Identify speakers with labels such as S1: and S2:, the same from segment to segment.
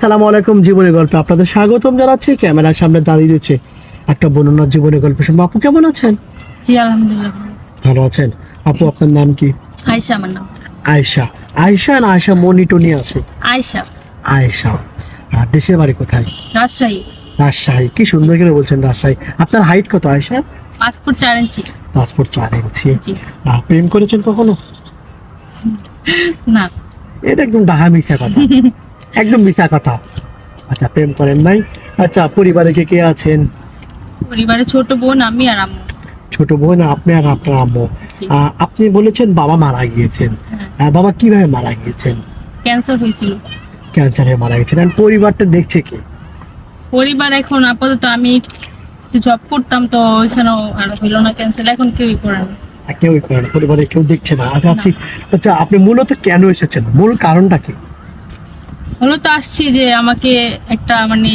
S1: আসসালামু আলাইকুম জীবনী গল্পে আপনাদের স্বাগতম জানাচ্ছি। ক্যামেরার সামনে দাঁড়িয়ে রয়েছে একটা বর্ণনার জীবনী গল্প শুনব। আপু কেমন আছেন?
S2: জি আলহামদুলিল্লাহ ভালো।
S1: আছেন? আপু আপনার নাম কি?
S2: আয়শা আমার নাম।
S1: আয়শা। আয়শা না আয়শা মনি টনি আছে?
S2: আয়শা।
S1: আয়শা। আর দেশের বাড়ি কোথায়?
S2: রাজশাহী।
S1: রাজশাহী। কি সুন্দর করে বলছেন রাজশাহী। আপনার হাইট কত আয়শা?
S2: পাসপোর্ট চার ইঞ্চি।
S1: পাসপোর্ট চার ইঞ্চি। প্রেম করেছেন কখনো?
S2: না।
S1: এটা একদম ডাহা মিশা কথা। একদম মিশা কথা। আচ্ছা প্রেম করেন নাই আচ্ছা পরিবারে কে কে আছেন?
S2: পরিবারে ছোট বোন আমি আর আম্মু।
S1: ছোট বোন আপনি আর আপনার আম্মু। আপনি বলেছেন বাবা মারা গিয়েছেন।
S2: হ্যাঁ।
S1: বাবা কীভাবে মারা গিয়েছেন?
S2: ক্যান্সার হয়েছিল।
S1: ক্যান্সারে মারা গেছেন আর পরিবারটা দেখছে কি?
S2: পরিবার এখন আপাতত আমি জব করতাম তো ওইখানেও আর হইল না ক্যান্সেল এখন কেউই করে না।
S1: আর কেউই করে না। পরিবারে কেউ দেখছে না। আচ্ছা আচ্ছা। আচ্ছা আপনি মূলত কেন এসেছেন? মূল কারণটা কি?
S2: হলো তো আসছি যে আমাকে একটা মানে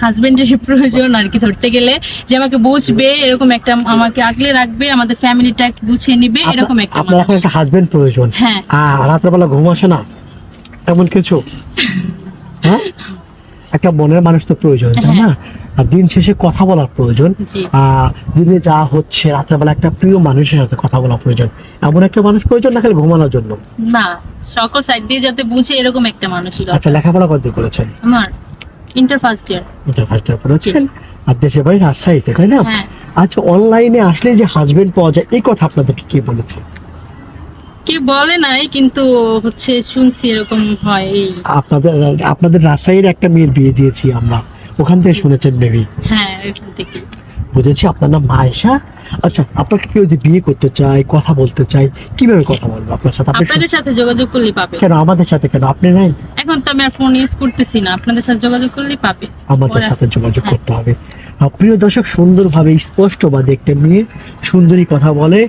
S2: হাজবেন্ডের প্রয়োজন আর কি ধরতে গেলে যে আমাকে বুঝবে এরকম একটা আমাকে আগলে রাখবে আমাদের ফ্যামিলিটা গুছিয়ে নিবে এরকম একটা
S1: আপনার এখন একটা হাজবেন্ড প্রয়োজন।
S2: হ্যাঁ।
S1: রাত্রেবেলা ঘুম আসে না? এমন কিছু? হ্যাঁ? একটা মনের মানুষ তো প্রয়োজন তাই না? আর দিন শেষে কথা বলার প্রয়োজন। দিনে যা হচ্ছে রাত্রেবেলা একটা প্রিয় মানুষের সাথে কথা বলা প্রয়োজন। এমন একটা মানুষ প্রয়োজন না খালি ঘুমানোর জন্য?
S2: না সকল সাইড দিয়ে যাতে বুঝে এরকম একটা দরকার।
S1: আচ্ছা লেখাপড়া কত করেছেন?
S2: আমার ইন্টার ফার্স্ট ইয়ার
S1: এটা ফার্স্ট ইয়ার করেছেন? আর দেশের বাড়ি রাজশাহীতে তাই না?
S2: হ্যাঁ।
S1: আচ্ছা অনলাইনে আসলে যে হাজবেন্ড পাওয়া যায় এই কথা আপনাদেরকে কে বলেছে?
S2: কে বলে নাই কিন্তু হচ্ছে শুনছি এরকম হয়
S1: আপনাদের আপনাদের রাজশাহীর একটা মেয়ের বিয়ে দিয়েছি আমরা। ওখান থেকে শুনেছেন বেবি
S2: হ্যাঁ ওখান থেকে
S1: বুঝেছি আপনার নাম মায়েশা। আচ্ছা আপনাকে কেউ যদি বিয়ে করতে চায় কথা বলতে চায় কীভাবে কথা বলব? আপনার সাথে
S2: আপনাদের সাথে যোগাযোগ করলেই পাবে।
S1: কেন আমাদের সাথে কেন? আপনি নাই?
S2: এখন তো আমি আর ফোন ইউজ করতেছি না আপনাদের সাথে যোগাযোগ করলেই পাবে।
S1: আমাদের সাথে যোগাযোগ
S2: হ্যাঁ।
S1: করতে হবে। প্রিয় দর্শক সুন্দরভাবে স্পষ্ট বা দেখতে মেয়ে সুন্দরী কথা বলে।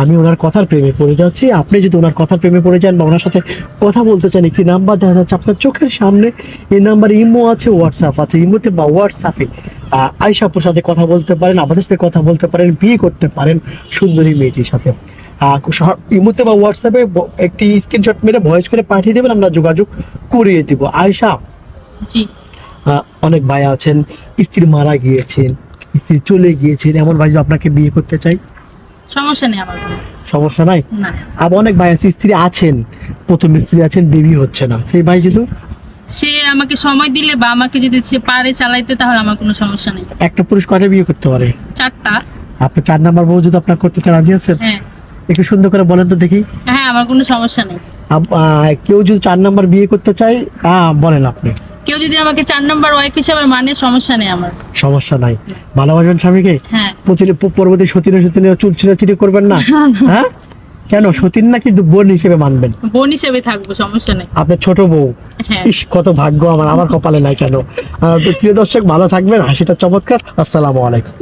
S1: আমি ওনার কথার প্রেমে পড়ে যাচ্ছি। আপনি যদি ওনার কথার প্রেমে পড়ে যান বা ওনার সাথে কথা বলতে চান একটি নাম্বার দেখা যাচ্ছে আপনার চোখের সামনে। এই নাম্বার ইমো আছে হোয়াটসঅ্যাপ আছে। ইমোতে বা হোয়াটসঅ্যাপে আহ, আপুর সাথে কথা বলতে পারেন আমাদের সাথে কথা বলতে পারেন বিয়ে করতে পারেন সুন্দরী মেয়েটির সাথে। ইমোতে বা হোয়াটসঅ্যাপে একটি স্ক্রিনশট মেরে ভয়েস করে পাঠিয়ে দেবেন আমরা যোগাযোগ করিয়ে দিব। আয়শা?
S2: জি।
S1: অনেক ভাই আছেন স্ত্রী মারা গিয়েছেন স্ত্রী চলে গিয়েছেন এমন ভাই আপনাকে বিয়ে করতে চাই?
S2: সমস্যা নেই আমার
S1: সমস্যা নাই? আবার অনেক ভাই আছে স্ত্রী আছেন প্রথম স্ত্রী আছেন বেবি হচ্ছে না। সেই ভাই যদি
S2: সে আমাকে সময় দিলে বা আমাকে যদি সে পারে চালাইতে তাহলে আমার কোনো সমস্যা নেই।
S1: একটা পুরুষ কয়টা বিয়ে করতে পারে?
S2: চারটা।
S1: আপনি চার নাম্বার বউ যদি আপনার করতে চান রাজি আছেন?
S2: হ্যাঁ।
S1: একটু সুন্দর করে বলেন তো দেখি।
S2: হ্যাঁ আমার কোনো সমস্যা নেই।
S1: কেউ যদি চার নাম্বার বিয়ে করতে চায় বলেন আপনি।
S2: কেউ যদি আমাকে চার নম্বর ওয়াইফ হিসেবে মানে সমস্যা নেই আমার।
S1: সমস্যা নাই। ভালোবাসবেন স্বামীকে?
S2: হ্যাঁ।
S1: প্রতিদিন পরবর্তী সতীনে সতীনে চুল ছিঁড়াছিড়ি করবেন না। হ্যাঁ? কেন? সতীন নাকি বোন হিসেবে মানবেন?
S2: বোন হিসেবে থাকব সমস্যা নেই।
S1: আপনার ছোট বউ।
S2: হ্যাঁ।
S1: ইস কত ভাগ্য আমার আমার কপালে নাই কেন? প্রিয় দর্শক ভালো থাকবেন হাসিটা চমৎকার। আসসালামু আলাইকুম।